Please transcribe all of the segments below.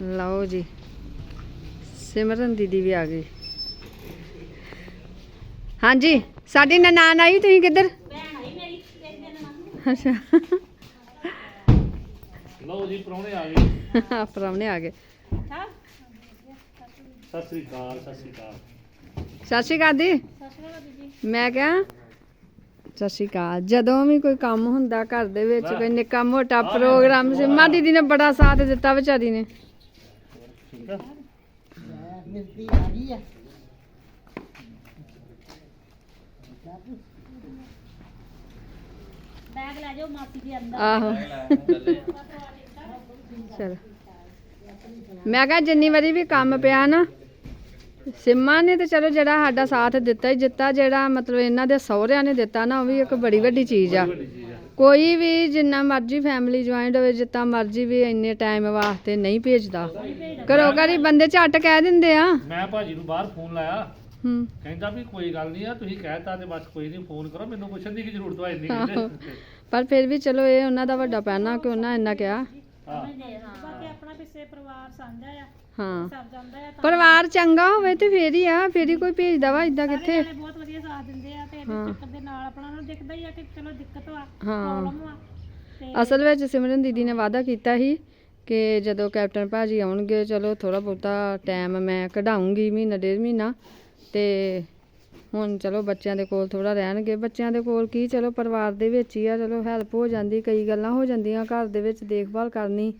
ਲਓ ਜੀ। ਸਿਮਰਨ ਦੀਦੀ ਵੀ ਆ ਗਈ ਹਾਂਜੀ ਸਾਡੀ ਨਨਾਣ ਆਈ ਤੁਸੀਂ ਕਿੱਧਰ? ਅੱਛਾ। ਲਓ ਜੀ ਪ੍ਰਾਹੁਣੇ ਆ ਗਏ। ਪ੍ਰਾਹੁਣੇ ਆ ਗਏ। ਸਤਿ ਸ੍ਰੀ ਅਕਾਲ ਸਤਿ ਸ੍ਰੀ ਅਕਾਲ। ਸਤਿ ਸ਼੍ਰੀ ਅਕਾਲ ਦੀ ਮੈਂ ਕਿਹਾ ਸਤਿ ਸ਼੍ਰੀ ਅਕਾਲ। ਜਦੋਂ ਵੀ ਕੋਈ ਕੰਮ ਹੁੰਦਾ ਘਰ ਦੇ ਵਿੱਚ ਕੋਈ ਨਿੱਕਾ ਮੋਟਾ ਪ੍ਰੋਗਰਾਮ ਸਿਮਾ ਦੀਦੀ ਨੇ ਬੜਾ ਸਾਥ ਦਿੱਤਾ ਵਿਚਾਰੀ ਨੇ। ਠੀਕ ਆ। ਬੈਗ ਲੈ ਜਾਓ ਮਾਸੀ ਦੇ ਅੰਦਰ। ਆਹੋ। ਚਲ। ਮੈਂ ਕਿਹਾ ਜਿੰਨੀ ਵਾਰੀ ਵੀ ਕੰਮ ਪਿਆ ਨਾ ਸਿੰਮਾ ਨੇ ਤੇ ਚਲੋ ਜਿਹੜਾ ਸਾਡਾ ਸਾਥ ਦਿੱਤਾ ਹੀ ਦਿੱਤਾ ਜਿਹੜਾ ਮਤਲਬ ਇਹਨਾਂ ਦੇ ਸਹੁਰਿਆਂ ਨੇ ਦਿੱਤਾ ਨਾ ਉਹ ਵੀ ਇੱਕ ਬੜੀ ਵੱਡੀ ਚੀਜ਼ ਆ। ਕੋਈ ਵੀ ਜਿੰਨਾ ਮਰਜ਼ੀ ਫੈਮਿਲੀ ਜੁਆਇੰਟ ਹੋਵੇ ਜਿੱਦਾਂ ਮਰਜ਼ੀ ਵੀ ਇੰਨੇ ਟਾਈਮ ਵਾਸਤੇ ਨਹੀਂ ਭੇਜਦਾ। ਘਰੋਂ ਘਰੀ ਬੰਦੇ ਝੱਟ ਕਹਿ ਦਿੰਦੇ ਆ। ਮੈਂ ਭਾਜੀ ਨੂੰ ਬਾਹਰ ਫੋਨ ਲਾਇਆ। ਹੂੰ। ਕਹਿੰਦਾ ਵੀ ਕੋਈ ਗੱਲ ਨਹੀਂ ਆ ਤੁਸੀਂ ਕਹਿਤਾ ਤੇ ਬਸ ਕੋਈ ਨਹੀਂ ਫੋਨ ਕਰੋ ਮੈਨੂੰ ਪੁੱਛਣ ਦੀ ਕੀ ਜ਼ਰੂਰਤ ਵਾ ਇੰਨੀ ਆਹੋ। ਕਹਿੰਦੇ ਪਰ ਫਿਰ ਵੀ ਚਲੋ ਇਹ ਉਹਨਾਂ ਦਾ ਵੱਡਾ ਪੈਣਾ ਕਿ ਉਹਨਾਂ ਇੰਨਾ ਕਿਹਾ। ਹਾਂ। ਬਾਕੀ ਆਪਣਾ ਪਿੱਛੇ ਪਰਿਵਾਰ ਸਾਂਝਾ ਆ। ਹਾਂ। ਜਾਂਦਾ ਤਾਂ ਪਰਿਵਾਰ ਚੰਗਾ ਹੋਵੇ ਤੇ ਫੇਰ ਹੀ ਆ ਫੇਰ ਹੀ ਕੋਈ ਭੇਜਦਾ ਵਾ ਇਦਾਂ ਕਿੱਥੇ? ਸਾਰੇ ਬਹੁਤ ਵਧੀਆ ਸਾਥ ਦਿੰਦੇ ਆ ਤੇ ਹਾਂ। ਇਹਦੇ ਚੱਕਰ ਦੇ ਨਾਲ ਆਪਣਾ ਨੂੰ ਦਿਖਦਾ ਹੀ ਆ ਕਿ ਚਲੋ ਦਿੱਕਤ ਵਾ ਹਾਂ। ਪ੍ਰੋਬਲਮ ਆ ਤੇ ਅਸਲ ਵਿੱਚ ਸਿਮਰਨ ਦੀਦੀ ਨੇ ਵਾਅਦਾ ਕੀਤਾ ਸੀ ਕਿ ਜਦੋਂ ਕੈਪਟਨ ਭਾਜੀ ਆਉਣਗੇ ਚਲੋ ਥੋੜਾ ਬਹੁਤਾ ਟਾਈਮ ਮੈਂ ਕਢਾਉਂਗੀ ਮਹੀਨਾ ਡੇਢ ਮਹੀਨਾ ਤੇ ਹੁਣ ਚਲੋ ਬੱਚਿਆਂ ਦੇ ਕੋਲ ਥੋੜਾ ਰਹਿਣਗੇ। ਬੱਚਿਆਂ ਦੇ ਕੋਲ ਕੀ ਚਲੋ ਪਰਿਵਾਰ ਦੇ ਵਿੱਚ ਹੀ ਆ ਚਲੋ ਹੈਲਪ ਹੋ ਜਾਂਦੀ ਕਈ ਗੱਲਾਂ ਹੋ ਜਾਂਦੀਆਂ ਘਰ ਦੇ ਵਿੱਚ ਦੇਖਭਾਲ ਕਰਨੀ।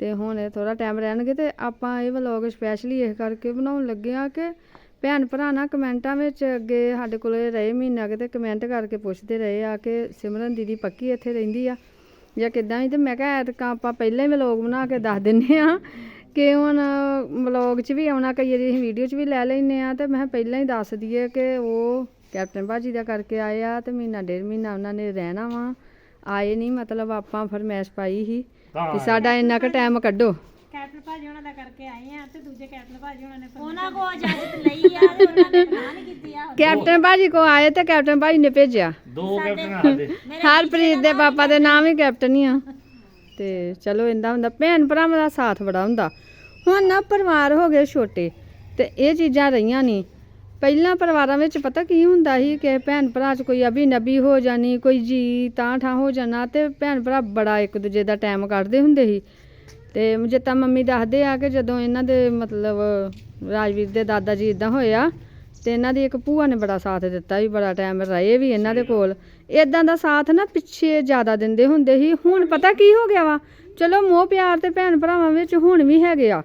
ਤੇ ਹੁਣ ਇਹ ਥੋੜਾ ਟਾਈਮ ਰਹਿਣਗੇ ਤੇ ਆਪਾਂ ਇਹ ਵਲੌਗ ਸਪੈਸ਼ਲੀ ਇਹ ਕਰਕੇ ਬਣਾਉਣ ਲੱਗੇ ਆ ਕਿ ਭੈਣ ਭਰਾ ਨਾ ਕਮੈਂਟਾਂ ਵਿੱਚ ਅੱਗੇ ਸਾਡੇ ਕੋਲ ਰਹੇ ਮਹੀਨਾ ਕਿਤੇ ਕਮੈਂਟ ਕਰਕੇ ਪੁੱਛਦੇ ਰਹੇ ਆ ਕਿ ਸਿਮਰਨ ਦੀਦੀ ਪੱਕੀ ਇੱਥੇ ਰਹਿੰਦੀ ਆ ਜਾਂ ਕਿੱਦਾਂ ਵੀ ਤੇ ਮੈਂ ਕਿਹਾ ਐਤਕਾਂ ਆਪਾਂ ਪਹਿਲਾਂ ਹੀ ਵਲੌਗ ਬਣਾ ਕੇ ਦੱਸ ਦਿੰਨੇ ਆ ਕਿ ਹੁਣ ਵਲੌਗ 'ਚ ਵੀ ਆਉਣਾ, ਕਈ ਵਾਰੀ ਅਸੀਂ ਵੀਡੀਓ 'ਚ ਵੀ ਲੈ ਲੈਨੇ ਆ ਤੇ ਮੈਂ ਕਿਹਾ ਪਹਿਲਾਂ ਹੀ ਦੱਸ ਦਈਏ ਕਿ ਉਹ ਕੈਪਟਨ ਭਾਜੀ ਦਾ ਕਰਕੇ ਆਏ ਆ ਤੇ ਮਹੀਨਾ, ਡੇਢ ਮਹੀਨਾ ਉਹਨਾਂ ਨੇ ਰਹਿਣਾ ਵਾ। ਆਏ ਨਹੀਂ ਮਤਲਬ ਆਪਾਂ ਫਰਮੈਸ਼ ਪਾਈ ਸੀ। ਕਿ ਸਾਡਾ ਇੰਨਾ ਕੁ ਟਾਈਮ ਕੱਢੋ। ਕੈਪਟਨ ਭਾਜੀ ਉਹਨਾਂ ਦਾ ਕਰਕੇ ਆਏ ਆ ਤੇ ਦੂਜੇ ਕੈਪਟਨ ਭਾਜੀ ਉਹਨਾਂ ਨੇ ਉਹਨਾਂ ਕੋ ਇਜਾਜ਼ਤ ਲਈ ਆ ਤੇ ਉਹਨਾਂ ਨੇ ਨਾ ਨਹੀਂ ਕੀਤੀ ਆ। ਕੈਪਟਨ ਭਾਜੀ ਕੋ ਆਏ ਤੇ ਕੈਪਟਨ ਭਾਜੀ ਨੇ ਭੇਜਿਆ। ਦੋ ਕੈਪਟਨ ਆ ਸਾਡੇ ਹਰਪ੍ਰੀਤ ਦੇ ਪਾਪਾ ਦੇ ਨਾਮ ਹੀ ਕੈਪਟਨ ਹੀ ਆ। ਤੇ ਚਲੋ ਇੰਦਾ ਹੁੰਦਾ ਭੈਣ ਭਰਾਵਾਂ ਦਾ ਸਾਥ ਬੜਾ ਹੁੰਦਾ। ਹੁਣ ਨਾ ਪਰਿਵਾਰ ਹੋ ਗਏ ਛੋਟੇ ਤੇ ਇਹ ਚੀਜ਼ਾਂ ਰਹੀਆਂ ਨਹੀਂ। ਪਹਿਲਾਂ ਪਰਿਵਾਰਾਂ ਵਿੱਚ ਪਤਾ ਕੀ ਹੁੰਦਾ ਸੀ ਕਿ ਭੈਣ ਭਰਾ 'ਚ ਕੋਈ ਅਭੀ ਨਬੀ ਹੋ ਜਾਣੀ ਕੋਈ ਜੀ ਤਾਂ ਠਾਂ ਹੋ ਜਾਣਾ ਤੇ ਭੈਣ ਭਰਾ ਬੜਾ ਇੱਕ ਦੂਜੇ ਦਾ ਟਾਈਮ ਕੱਢਦੇ ਹੁੰਦੇ ਸੀ। ਤੇ ਜਿੱਦਾਂ ਮੰਮੀ ਦੱਸਦੇ ਆ ਕਿ ਜਦੋਂ ਇਹਨਾਂ ਦੇ ਮਤਲਬ ਰਾਜਵੀਰ ਦੇ ਦਾਦਾ ਜੀ ਇਦਾਂ ਹੋਇਆ ਤੇ ਇਹਨਾਂ ਦੀ ਇੱਕ ਭੂਆ ਨੇ ਬੜਾ ਸਾਥ ਦਿੱਤਾ ਵੀ ਬੜਾ ਟਾਈਮ ਰਹੇ ਵੀ ਇਹਨਾਂ ਦੇ ਕੋਲ। ਇਦਾਂ ਦਾ ਸਾਥ ਨਾ ਪਿੱਛੇ ਜ਼ਿਆਦਾ ਦਿੰਦੇ ਹੁੰਦੇ ਸੀ। ਹੁਣ ਪਤਾ ਕੀ ਹੋ ਗਿਆ ਵਾ? ਚਲੋ ਮੋਹ ਪਿਆਰ ਤੇ ਭੈਣ ਭਰਾਵਾਂ ਵਿੱਚ ਹੁਣ ਵੀ ਹੈਗੇ ਆ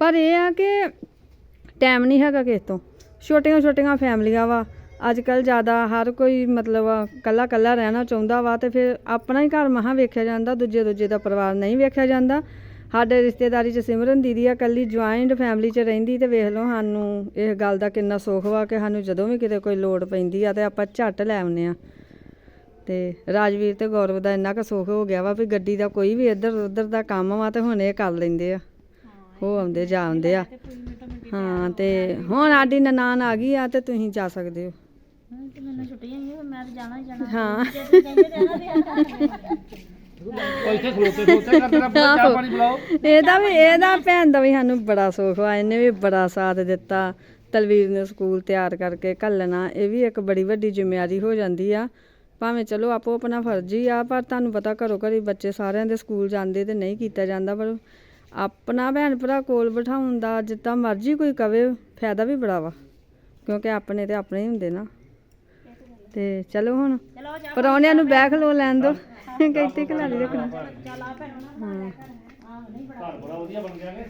ਪਰ ਇਹ ਆ ਕਿ ਟਾਈਮ ਨਹੀਂ ਹੈਗਾ ਕਿਸੇ ਤੋਂ। ਛੋਟੀਆਂ ਛੋਟੀਆਂ ਫੈਮਲੀਆਂ ਵਾ। ਅੱਜ ਕੱਲ ਜ਼ਿਆਦਾ ਹਰ ਕੋਈ ਮਤਲਬ ਕੱਲਾ ਕੱਲਾ ਰਹਿਣਾ ਚਾਹੁੰਦਾ ਵਾ ਤੇ ਫਿਰ ਆਪਣਾ ਹੀ ਘਰ ਮਹਾ ਵੇਖਿਆ ਜਾਂਦਾ ਦੂਜੇ ਦੂਜੇ ਦਾ ਪਰਿਵਾਰ ਨਹੀਂ ਵੇਖਿਆ ਜਾਂਦਾ। ਸਾਡੇ ਰਿਸ਼ਤੇਦਾਰੀ 'ਚ ਸਿਮਰਨ ਦੀਦੀ ਆ ਕੱਲੀ ਜੁਆਇੰਟ ਫੈਮਿਲੀ 'ਚ ਰਹਿੰਦੀ ਤੇ ਵੇਖ ਲਓ ਸਾਨੂੰ ਇਸ ਗੱਲ ਦਾ ਕਿੰਨਾ ਸੁੱਖ ਵਾ ਕਿ ਸਾਨੂੰ ਜਦੋਂ ਵੀ ਕਿਤੇ ਕੋਈ ਲੋੜ ਪੈਂਦੀ ਆ ਤੇ ਆਪਾਂ ਝੱਟ ਲੈ ਆਉਂਦੇ ਆ। ਤੇ ਰਾਜਵੀਰ ਤੇ ਗੌਰਵ ਦਾ ਇੰਨਾ ਕੁ ਸੁੱਖ ਹੋ ਗਿਆ ਵਾ ਵੀ ਗੱਡੀ ਦਾ ਕੋਈ ਵੀ ਇੱਧਰ ਉੱਧਰ ਦਾ ਕੰਮ ਵਾ ਤੇ ਹੁਣ ਇਹ ਕਰ ਲੈਂਦੇ ਆ। ਹੋ ਆਉਂਦੇ ਜਾ ਆਉਂਦੇ ਆ। ਹਾਂ ਤੇ ਹੁਣ ਸਾਡੀ ਨਨਾਣ ਆ ਗਈ ਆ ਤੇ ਤੁਸੀਂ ਜਾ ਸਕਦੇ ਹੋ। ਹੁਣ ਤੇ ਮੈਨੂੰ ਛੁੱਟੀਆਂ ਹੀ ਆ, ਮੈਂ ਤਾਂ ਜਾਣਾ ਹੀ ਜਾਣਾ। ਹਾਂ। ਜੇ ਕਹਿੰਦੇ ਤੇ ਇਹਨਾਂ ਦੇ ਉਹ ਇੱਥੇ ਖਲੋਤੇ ਖਲੋਤੇ ਕਰ ਦੇਣਾ ਚਾਹ ਆਹੋ। ਪਾਣੀ ਬੁਲਾਓ ਇਹਦਾ ਵੀ ਇਹਦਾ ਭੈਣ ਦਾ ਵੀ ਸਾਨੂੰ ਬੜਾ ਸੁੱਖ ਵਾ ਇਹਨੇ ਵੀ ਬੜਾ ਸਾਥ ਦਿੱਤਾ। ਤਲਵੀਰ ਨੂੰ ਸਕੂਲ ਤਿਆਰ ਕਰਕੇ ਘੱਲਣਾ ਇਹ ਵੀ ਇੱਕ ਬੜੀ ਵੱਡੀ ਜ਼ਿੰਮੇਵਾਰੀ ਹੋ ਜਾਂਦੀ ਆ। ਭਾਵੇਂ ਚਲੋ ਆਪੋ ਆਪਣਾ ਫਰਜ਼ ਹੀ ਆ ਪਰ ਤੁਹਾਨੂੰ ਪਤਾ ਘਰੋਂ ਘਰੀ ਬੱਚੇ ਸਾਰਿਆਂ ਦੇ ਸਕੂਲ ਜਾਂਦੇ ਤੇ ਨਹੀਂ ਕੀਤਾ ਜਾਂਦਾ ਪਰ ਆਪਣਾ ਭੈਣ ਭਰਾ ਕੋਲ ਬਿਠਾਉਣ ਦਾ ਜਿੱਦਾਂ ਮਰਜ਼ੀ ਕੋਈ ਕਵੇ, ਫਾਇਦਾ ਵੀ ਬੜਾ ਵਾ। ਕਿਉਂਕਿ ਆਪਣੇ ਤੇ ਆਪਣੇ ਹੀ ਹੁੰਦੇ ਨਾ। ਤੇ ਚਲੋ ਹੁਣ ਚਲੋ ਪਰੌਣਿਆਂ ਨੂੰ ਬੈਗ ਲੋ ਲੈਣ ਦੋ। ਕਿੱਥੇ ਖਿਲਾ ਰੱਖਣਾ। ਚੱਲ ਆ ਭੈਣ ਉਹਨਾਂ ਹਾਂ। ਨਹੀਂ ਬੜਾ ਘਰ ਬੜਾ ਵਧੀਆ ਬਣ ਗਿਆ ਕਿ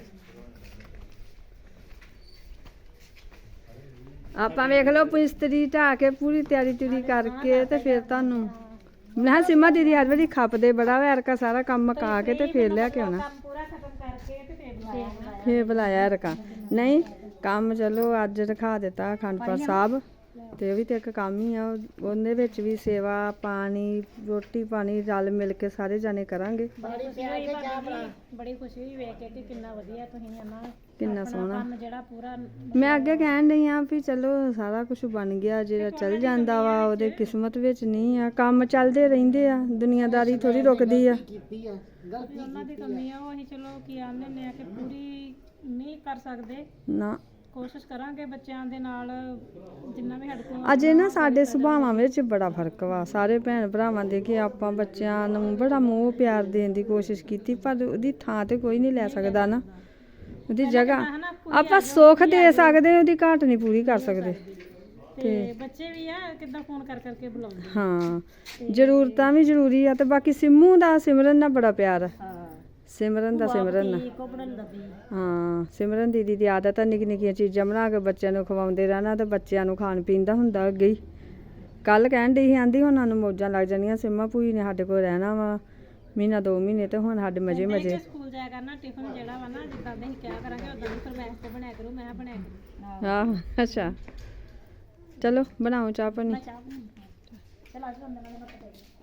ਆਪਾਂ ਵੇਖ ਲਓ ਪੁਸਤਰੀ ਢਾ ਕੇ ਪੂਰੀ ਤਿਆਰੀ ਤਿਆਰੀ ਕਰਕੇ ਤੇ ਫਿਰ ਤੁਹਾਨੂੰ। ਮੈਂ ਕਿਹਾ ਸੀਮਾ ਦੀਦੀ ਹਰ ਵਾਰੀ ਖੱਪਦੇ, ਬੜਾ ਵੈਰ ਕਾ ਸਾਰਾ ਕੰਮ ਮੁਕਾ ਕੇ ਤੇ ਫਿਰ ਲਿਆ ਕੇ ਆਉਣਾ ਕੰਮ ਪੂਰਾ ਖਤਮ ਕਰਕੇ ਤੇ ਫੇਰ ਬੁਲਾਇਆ ਫਿਰ ਬੁਲਾਇਆ ਨਹੀਂ ਕੰਮ ਚਲੋ ਅੱਜ ਰਖਾ ਦਿੱਤਾ ਅਖੰਡਪੁਰ ਸਾਹਿਬ। ਤੇ ਉਹ ਵੀ ਤੇ ਇੱਕ ਕੰਮ ਹੀ ਆ ਉਹ- ਉਹਦੇ ਵਿੱਚ ਵੀ ਸੇਵਾ ਪਾਣੀ ਰੋਟੀ ਪਾਣੀ ਰਲ ਮਿਲ ਕੇ ਸਾਰੇ ਜਾਣੇ ਕਰਾਂਗੇ। ਬੜੀ ਖੁਸ਼ੀ ਹੋਈ ਭਾਬੀ ਜੀ ਬੜੀ ਖੁਸ਼ੀ ਹੋਈ ਵੇਖ ਕੇ ਕਿ ਕਿੰਨਾ ਵਧੀਆ ਤੁਸੀਂ ਹਨਾ ਕਿੰਨਾ ਸੋਹਣਾ। ਕੰਮ ਜਿਹੜਾ ਪੂਰਾ ਮੈਂ ਅੱਗੇ ਕਹਿਣ ਡਈ ਆ ਵੀ ਚਲੋ ਸਾਰਾ ਕੁਝ ਬਣ ਗਿਆ ਜਿਹੜਾ ਚੱਲ ਜਾਂਦਾ ਵਾ ਉਹਦੇ ਕਿਸਮਤ ਵਿੱਚ ਨਹੀਂ ਆ ਕੰਮ ਚੱਲਦੇ ਰਹਿੰਦੇ ਆ ਦੁਨੀਆਦਾਰੀ ਥੋੜੀ ਰੁਕਦੀ ਆ। ਉਹਨਾਂ ਦੀ ਕਮੀ ਆ ਉਹ ਅਸੀਂ ਚਲੋ ਕੀ ਆਂਦੇ ਨੇ ਆ ਕਿ ਪੂਰੀ ਨਹੀਂ ਕਰ ਸਕਦੇ। ਨਾ। ਕੋਸ਼ਿਸ਼ ਕਰਾਂਗੇ ਬੱਚਿਆਂ ਦੇ ਨਾਲ ਜਿੰਨਾ ਵੀ ਸਾਡੇ ਕੋਲ ਅਜੇ ਨਾ ਸਾਡੇ ਸੁਭਾਵਾਂ ਵਿੱਚ ਬੜਾ ਫ਼ਰਕ ਵਾ। ਸਾਰੇ ਭੈਣ ਭਰਾਵਾਂ ਦੇ ਕਿ ਆਪਾਂ ਬੱਚਿਆਂ ਨੂੰ ਬੜਾ ਮੋਹ ਪਿਆਰ ਦੇਣ ਦੀ ਕੋਸ਼ਿਸ਼ ਕੀਤੀ ਪਰ ਉਹਦੀ ਥਾਂ ਤੇ ਕੋਈ ਨਹੀਂ ਲੈ ਸਕਦਾ ਨਾ। ਉਹਦੀ ਜਗ੍ਹਾ ਆਪਾਂ ਸੁੱਖ ਦੇ ਸਕਦੇ ਉਹਦੀ ਘਾਟ ਨਹੀਂ ਪੂਰੀ ਕਰ ਸਕਦੇ। ਤੇ ਬੱਚੇ ਵੀ ਆ ਕਿੱਦਾਂ ਫੋਨ ਕਰ ਕਰਕੇ ਬੁਲਾਉਂਦੇ ਹਾਂ ਜ਼ਰੂਰਤਾਂ ਵੀ ਜ਼ਰੂਰੀ ਆ ਤੇ ਬਾਕੀ ਸਿੰਮੂ ਦਾ ਸਿਮਰਨ ਨਾਲ ਬੜਾ ਪਿਆਰ ਆ। ਸਿਮਰਨ ਦਾ ਸਿਮਰਨ ਹਾਂ ਸਿਮਰਨ ਦੀਦੀ ਦੀ ਆਦਤ ਆ ਨਿੱਕੀ ਨਿੱਕੀਆਂ ਚੀਜ਼ਾਂ ਬਣਾ ਕੇ ਬੱਚਿਆਂ ਨੂੰ ਖਵਾਉਂਦੇ ਰਹਿਣਾ ਤੇ ਬੱਚਿਆਂ ਨੂੰ ਖਾਣ ਪੀਣ ਦਾ ਹੁੰਦਾ ਅੱਗੇ ਹੀ। ਕੱਲ ਕਹਿਣ ਸੀ ਆਂਦੀ ਉਹਨਾਂ ਨੂੰ ਮੌਜਾਂ ਲੱਗ ਜਾਣੀਆਂ ਸਿਮਾ ਭੂਈ ਨੇ ਸਾਡੇ ਕੋਲ ਰਹਿਣਾ ਵਾ ਮਹੀਨਾ ਦੋ ਮਹੀਨੇ ਤੇ ਹੁਣ ਸਾਡੇ ਮਜੇ ਮਜੇ। ਸਕੂਲ ਜਾਇਆ ਕਰਨਾ ਟਿਫਨ ਜਿਹੜਾ ਵਾ ਨਾ ਜਿੱਦਾਂ ਦੇ ਅਸੀਂ ਕਿਹਾ ਕਰਾਂਗੇ ਉਦਾਂ ਦੀ ਫਰਮਾਇਸ਼ ਤੇ ਬਣਾਇਆ ਕਰੂ ਮੈਂ ਕਿਹਾ ਬਣਾਇਆ ਕਰੂ। ਆਹ ਅੱਛਾ। ਚਲੋ ਬਣਾਓ ਚਾਹ ਪਾਣੀ। ਚਲ ਅੰਦਰ ਨਾਲੇ